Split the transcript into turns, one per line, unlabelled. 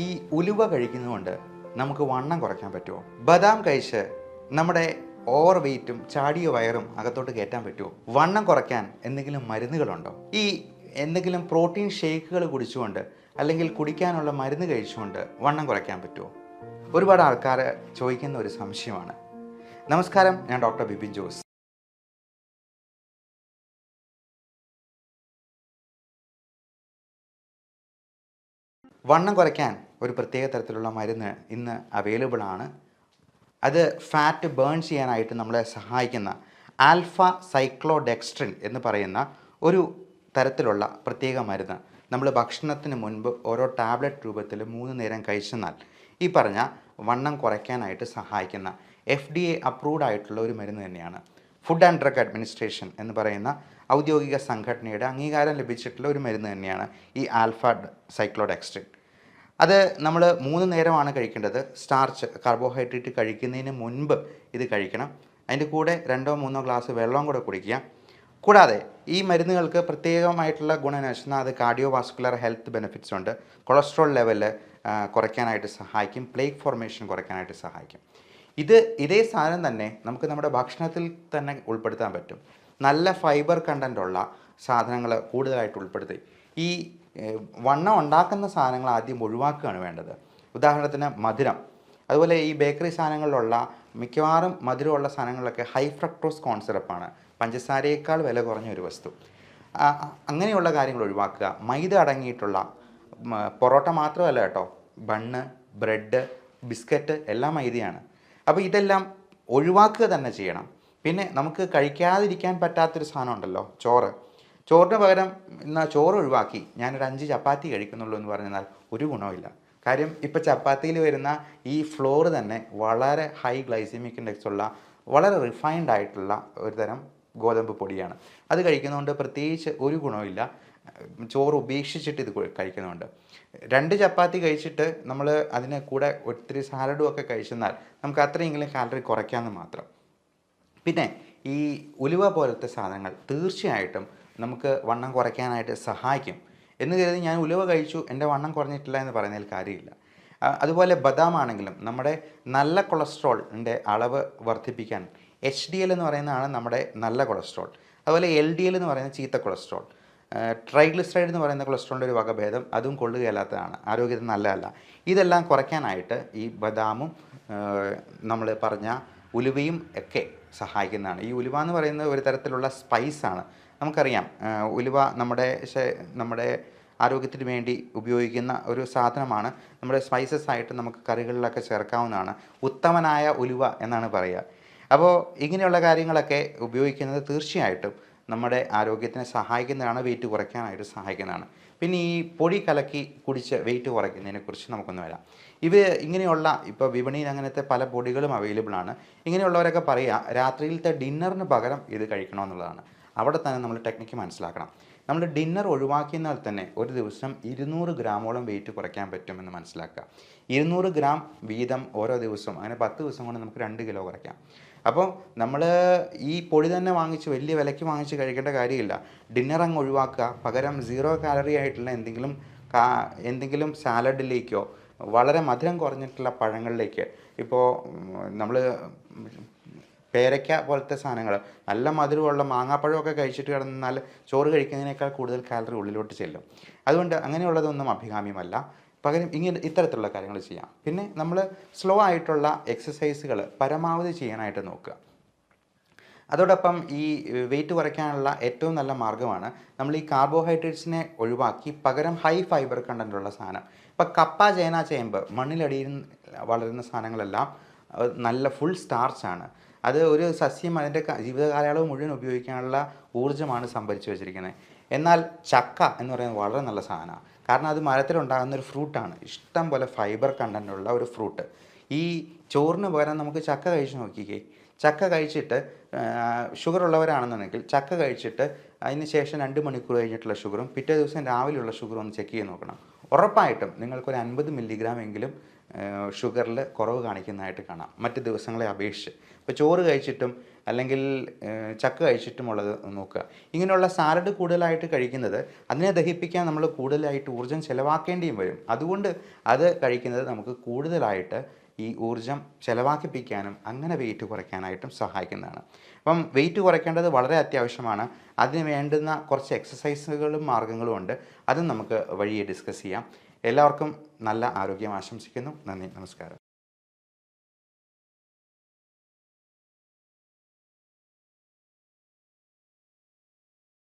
ഈ ഉലുവ കഴിക്കുന്നതുകൊണ്ട് നമുക്ക് വണ്ണം കുറയ്ക്കാൻ പറ്റുമോ? ബദാം കഴിച്ച് നമ്മുടെ ഓവർ വെയിറ്റും ചാടിയ വയറും അകത്തോട്ട് കയറ്റാൻ പറ്റുമോ? വണ്ണം കുറയ്ക്കാൻ എന്തെങ്കിലും മരുന്നുകളുണ്ടോ? ഈ എന്തെങ്കിലും പ്രോട്ടീൻ ഷേക്കുകൾ കുടിച്ചുകൊണ്ട് അല്ലെങ്കിൽ കുടിക്കാനുള്ള മരുന്ന് കഴിച്ചുകൊണ്ട് വണ്ണം കുറയ്ക്കാൻ പറ്റുമോ? ഒരുപാട് ആൾക്കാർ ചോദിക്കുന്ന ഒരു സംശയമാണ്. നമസ്കാരം ഞാൻ ഡോക്ടർ ബിപിൻ ജോസ്. വണ്ണം കുറയ്ക്കാൻ ഒരു പ്രത്യേക തരത്തിലുള്ള മരുന്ന് ഇന്ന് അവൈലബിൾ ആണ്. അത് ഫാറ്റ് ബേൺ ചെയ്യാനായിട്ട് നമ്മളെ സഹായിക്കുന്ന ആൽഫ സൈക്ലോഡെക്സ്ട്രിൻ എന്ന് പറയുന്ന ഒരു തരത്തിലുള്ള പ്രത്യേക മരുന്ന്. നമ്മൾ ഭക്ഷണത്തിന് മുൻപ് ഓരോ ടാബ്ലറ്റ് രൂപത്തിൽ മൂന്ന് നേരം കഴിച്ചെന്നാൽ ഈ പറഞ്ഞ വണ്ണം കുറയ്ക്കാനായിട്ട് സഹായിക്കുന്ന എഫ് ഡി എ അപ്രൂവ്ഡ് ആയിട്ടുള്ള ഒരു മരുന്ന് തന്നെയാണ്. ഫുഡ് ആൻഡ് ഡ്രഗ് അഡ്മിനിസ്ട്രേഷൻ എന്ന് പറയുന്ന ഔദ്യോഗിക സംഘടനയുടെ അംഗീകാരം ലഭിച്ചിട്ടുള്ള ഒരു മരുന്ന് തന്നെയാണ് ഈ ആൽഫ സൈക്ലോഡെക്സ്ട്രിൻ അത് നമ്മൾ മൂന്ന് നേരമാണ് കഴിക്കേണ്ടത്. സ്റ്റാർച്ച് കാർബോഹൈഡ്രേറ്റ് കഴിക്കുന്നതിന് മുൻപ് ഇത് കഴിക്കണം. അതിന്റെ കൂടെ രണ്ടോ മൂന്നോ ഗ്ലാസ് വെള്ളവും കൂടെ കുടിക്കുക. കൂടാതെ ഈ മരുന്നുകൾക്ക് പ്രത്യേകമായിട്ടുള്ള ഗുണം എന്ന് വെച്ചാൽ അത് കാർഡിയോ വാസ്കുലർ ഹെൽത്ത് ബെനിഫിറ്റ്സ് ഉണ്ട് കൊളസ്ട്രോൾ ലെവൽ കുറയ്ക്കാനായിട്ട് സഹായിക്കും. പ്ലേക്ക് ഫോർമേഷൻ കുറയ്ക്കാനായിട്ട് സഹായിക്കും. ഇത് ഇതേ സാധനം തന്നെ നമുക്ക് നമ്മുടെ ഭക്ഷണത്തിൽ തന്നെ ഉൾപ്പെടുത്താൻ പറ്റും. നല്ല ഫൈബർ കണ്ടന്റ് ഉള്ള സാധനങ്ങൾ കൂടുതലായിട്ട് ഉൾപ്പെടുത്തി. ഈ വണ്ണം ഉണ്ടാക്കുന്ന സാധനങ്ങൾ ആദ്യം ഒഴിവാക്കുകയാണ് വേണ്ടത്. ഉദാഹരണത്തിന് മധുരം. അതുപോലെ ഈ ബേക്കറി സാധനങ്ങളിലുള്ള മിക്കവാറും മധുരമുള്ള സാധനങ്ങളിലൊക്കെ ഹൈ ഫ്രക്ടോസ് കോൺസിറപ്പാണ്. പഞ്ചസാരയേക്കാൾ വില കുറഞ്ഞ ഒരു വസ്തു. അങ്ങനെയുള്ള കാര്യങ്ങൾ ഒഴിവാക്കുക. മൈദ അടങ്ങിയിട്ടുള്ള പൊറോട്ട മാത്രമല്ല കേട്ടോ ബണ്ണ് ബ്രെഡ് ബിസ്ക്കറ്റ് എല്ലാം മൈദയാണ്. അപ്പോൾ ഇതെല്ലാം ഒഴിവാക്കുക തന്നെ ചെയ്യണം. പിന്നെ നമുക്ക് കഴിക്കാതിരിക്കാൻ പറ്റാത്തൊരു സാധനം ഉണ്ടല്ലോ ചോറ്. ചോറിന് പകരം എന്നാൽ ചോറ് ഒഴിവാക്കി. ഞാനൊരു അഞ്ച് ചപ്പാത്തി കഴിക്കുന്നുള്ളൂ എന്ന് പറഞ്ഞാൽ ഒരു ഗുണമില്ല കാര്യം ഇപ്പോൾ ചപ്പാത്തിയിൽ വരുന്ന ഈ ഫ്ലോർ തന്നെ വളരെ ഹൈ ഗ്ലൈസിമിക് ഇൻഡെക്സ് ഉള്ള വളരെ റിഫൈൻഡ് ആയിട്ടുള്ള ഒരു തരം ഗോതമ്പ് പൊടിയാണ്. അത് കഴിക്കുന്നതുകൊണ്ട് പ്രത്യേകിച്ച് ഒരു ഗുണമില്ല ചോറ് ഉപേക്ഷിച്ചിട്ട് ഇത് കഴിക്കുന്നുണ്ട്. രണ്ട് ചപ്പാത്തി കഴിച്ചിട്ട് നമ്മൾ അതിന് കൂടെ ഒത്തിരി സാലഡും ഒക്കെ കഴിച്ചെന്നാൽ നമുക്ക് അത്രയെങ്കിലും കാലറി കുറയ്ക്കാമെന്ന് മാത്രം. പിന്നെ ഈ ഉലുവ പോലത്തെ സാധനങ്ങൾ തീർച്ചയായിട്ടും നമുക്ക് വണ്ണം കുറയ്ക്കാനായിട്ട് സഹായിക്കും. എന്ന് കരുതി ഞാൻ ഉലുവ കഴിച്ചു. എന്റെ വണ്ണം കുറഞ്ഞിട്ടില്ല എന്ന് പറയുന്നതിൽ കാര്യമില്ല. അതുപോലെ ബദാം ആണെങ്കിലും നമ്മുടെ നല്ല കൊളസ്ട്രോളിന്റെ അളവ് വർദ്ധിപ്പിക്കാൻ എച്ച് ഡി എൽ എന്ന് പറയുന്നതാണ് നമ്മുടെ നല്ല കൊളസ്ട്രോൾ. അതുപോലെ എൽ ഡി എൽ എന്ന് പറയുന്ന ചീത്ത കൊളസ്ട്രോൾ. ട്രൈഗ്ലിസറൈഡ് എന്ന് പറയുന്ന കൊളസ്ട്രോളിന്റെ ഒരു വകഭേദം അതും കൊള്ളുകയല്ലാത്തതാണ്. ആരോഗ്യത്തിന് നല്ലതല്ല. ഇതെല്ലാം കുറയ്ക്കാനായിട്ട് ഈ ബദാമും നമ്മൾ പറഞ്ഞ ഉലുവയും ഒക്കെ സഹായിക്കുന്നതാണ്. ഈ ഉലുവ എന്ന് പറയുന്നത് ഒരു തരത്തിലുള്ള സ്പൈസാണ് നമുക്കറിയാം ഉലുവ നമ്മുടെ നമ്മുടെ ആരോഗ്യത്തിന് വേണ്ടി ഉപയോഗിക്കുന്ന ഒരു സാധനമാണ്. നമ്മുടെ സ്പൈസസ് ആയിട്ട് നമുക്ക് കറികളിലൊക്കെ ചേർക്കാവുന്നതാണ്. ഉത്തമനായ ഉലുവ എന്നാണ് പറയുക. അപ്പോൾ ഇങ്ങനെയുള്ള കാര്യങ്ങളൊക്കെ ഉപയോഗിക്കുന്നത് തീർച്ചയായിട്ടും നമ്മുടെ ആരോഗ്യത്തിനെ സഹായിക്കുന്നതാണ് വെയിറ്റ് കുറയ്ക്കാനായിട്ട് സഹായിക്കുന്നതാണ്. പിന്നെ ഈ പൊടി കലക്കി കുടിച്ച് വെയിറ്റ് കുറയ്ക്കുന്നതിനെ കുറിച്ച് നമുക്കൊന്ന് വരാം. ഇവ ഇങ്ങനെയുള്ള ഇപ്പോൾ വിപണിയിൽ അങ്ങനത്തെ പല പൊടികളും അവൈലബിൾ ആണ്. ഇങ്ങനെയുള്ളവരൊക്കെ പറയുക രാത്രിയിലത്തെ ഡിന്നറിന് പകരം ഇത് കഴിക്കണമെന്നുള്ളതാണ്. അവിടെ തന്നെ നമ്മൾ ടെക്നിക്ക് മനസ്സിലാക്കണം. നമ്മൾ ഡിന്നർ ഒഴിവാക്കിയെന്നാൽ തന്നെ ഒരു ദിവസം ഇരുന്നൂറ് ഗ്രാമോളം വെയിറ്റ് കുറയ്ക്കാൻ പറ്റുമെന്ന് മനസ്സിലാക്കുക. ഇരുന്നൂറ് ഗ്രാം വീതം ഓരോ ദിവസവും അങ്ങനെ പത്ത് ദിവസം കൊണ്ട് നമുക്ക് രണ്ട് കിലോ കുറയ്ക്കാം. അപ്പോൾ നമ്മൾ ഈ പൊടി തന്നെ വാങ്ങിച്ച് വലിയ വിലയ്ക്ക് വാങ്ങിച്ച് കഴിക്കേണ്ട കാര്യമില്ല. ഡിന്നർ അങ്ങ് ഒഴിവാക്കുക. പകരം സീറോ കാലറി ആയിട്ടുള്ള എന്തെങ്കിലും എന്തെങ്കിലും സാലഡിലേക്കോ വളരെ മധുരം കുറഞ്ഞിട്ടുള്ള പഴങ്ങളിലേക്ക്. ഇപ്പോൾ നമ്മൾ പേരയ്ക്ക പോലത്തെ സാധനങ്ങൾ. നല്ല മധുരമുള്ള മാങ്ങാപ്പഴമൊക്കെ കഴിച്ചിട്ട് കിടന്നാൽ ചോറ് കഴിക്കുന്നതിനേക്കാൾ കൂടുതൽ കാലറി ഉള്ളിലോട്ട് ചെല്ലും. അതുകൊണ്ട് അങ്ങനെയുള്ളതൊന്നും അഭികാമ്യമല്ല. പകരം ഇങ്ങനെ ഇത്തരത്തിലുള്ള കാര്യങ്ങൾ ചെയ്യാം. പിന്നെ നമ്മൾ സ്ലോ ആയിട്ടുള്ള എക്സസൈസുകൾ പരമാവധി ചെയ്യാനായിട്ട് നോക്കുക. അതോടൊപ്പം ഈ വെയിറ്റ് കുറയ്ക്കാനുള്ള ഏറ്റവും നല്ല മാർഗമാണ് നമ്മൾ ഈ കാർബോഹൈഡ്രേറ്റ്സിനെ ഒഴിവാക്കി പകരം ഹൈ ഫൈബർ കണ്ടന്റുള്ള സാധനം. ഇപ്പം കപ്പ ചേന ചേമ്പ് മണ്ണിലടിയിൽ വളരുന്ന സാധനങ്ങളെല്ലാം നല്ല ഫുൾ സ്റ്റാർച്ചാണ് അത് ഒരു സസ്യം അതിന്റെ ജീവിതകാലയളവ് മുഴുവൻ ഉപയോഗിക്കാനുള്ള ഊർജമാണ് സംഭരിച്ചു വെച്ചിരിക്കുന്നത്. എന്നാൽ ചക്ക എന്ന് പറയുന്നത് വളരെ നല്ല സാധനമാണ്. കാരണം അത് മരത്തിലുണ്ടാകുന്ന ഒരു ഫ്രൂട്ടാണ്. ഇഷ്ടം പോലെ ഫൈബർ കണ്ടന്റുള്ള ഒരു ഫ്രൂട്ട്. ഈ ചോറിന് പകരം നമുക്ക് ചക്ക കഴിച്ച് നോക്കിക്കേ. ചക്ക കഴിച്ചിട്ട് ഷുഗർ ഉള്ളവരാണെന്നുണ്ടെങ്കിൽ ചക്ക കഴിച്ചിട്ട് അതിന് ശേഷം രണ്ട് മണിക്കൂർ കഴിഞ്ഞിട്ടുള്ള ഷുഗറും പിറ്റേ ദിവസം രാവിലെയുള്ള ഷുഗറും ഒന്ന് ചെക്ക് ചെയ്ത് നോക്കണം. ഉറപ്പായിട്ടും നിങ്ങൾക്കൊരു അൻപത് മില്ലിഗ്രാം എങ്കിലും ഷുഗറിൽ കുറവ് കാണിക്കുന്നതായിട്ട് കാണാം. മറ്റ് ദിവസങ്ങളെ അപേക്ഷിച്ച്. ഇപ്പോൾ ചോറ് കഴിച്ചിട്ടും അല്ലെങ്കിൽ ചക്ക കഴിച്ചിട്ടുമുള്ളത് നോക്കുക. ഇങ്ങനെയുള്ള സാലഡ് കൂടുതലായിട്ട് കഴിക്കുന്നത് അതിനെ ദഹിപ്പിക്കാൻ നമ്മൾ കൂടുതലായിട്ട് ഊർജം ചിലവാക്കേണ്ടിയും വരും. അതുകൊണ്ട് അത് കഴിക്കുന്നത് നമുക്ക് കൂടുതലായിട്ട് ഈ ഊർജം ചിലവാക്കിപ്പിക്കാനും അങ്ങനെ വെയിറ്റ് കുറയ്ക്കാനായിട്ടും സഹായിക്കുന്നതാണ്. അപ്പം വെയിറ്റ് കുറയ്ക്കേണ്ടത് വളരെ അത്യാവശ്യമാണ്. അതിന് വേണ്ടുന്ന കുറച്ച് എക്സസൈസുകളും മാർഗങ്ങളും ഉണ്ട്. അതും നമുക്ക് വഴിയെ ഡിസ്കസ് ചെയ്യാം. എല്ലാവർക്കും നല്ല ആരോഗ്യം ആശംസിക്കുന്നു. നന്ദി നമസ്കാരം.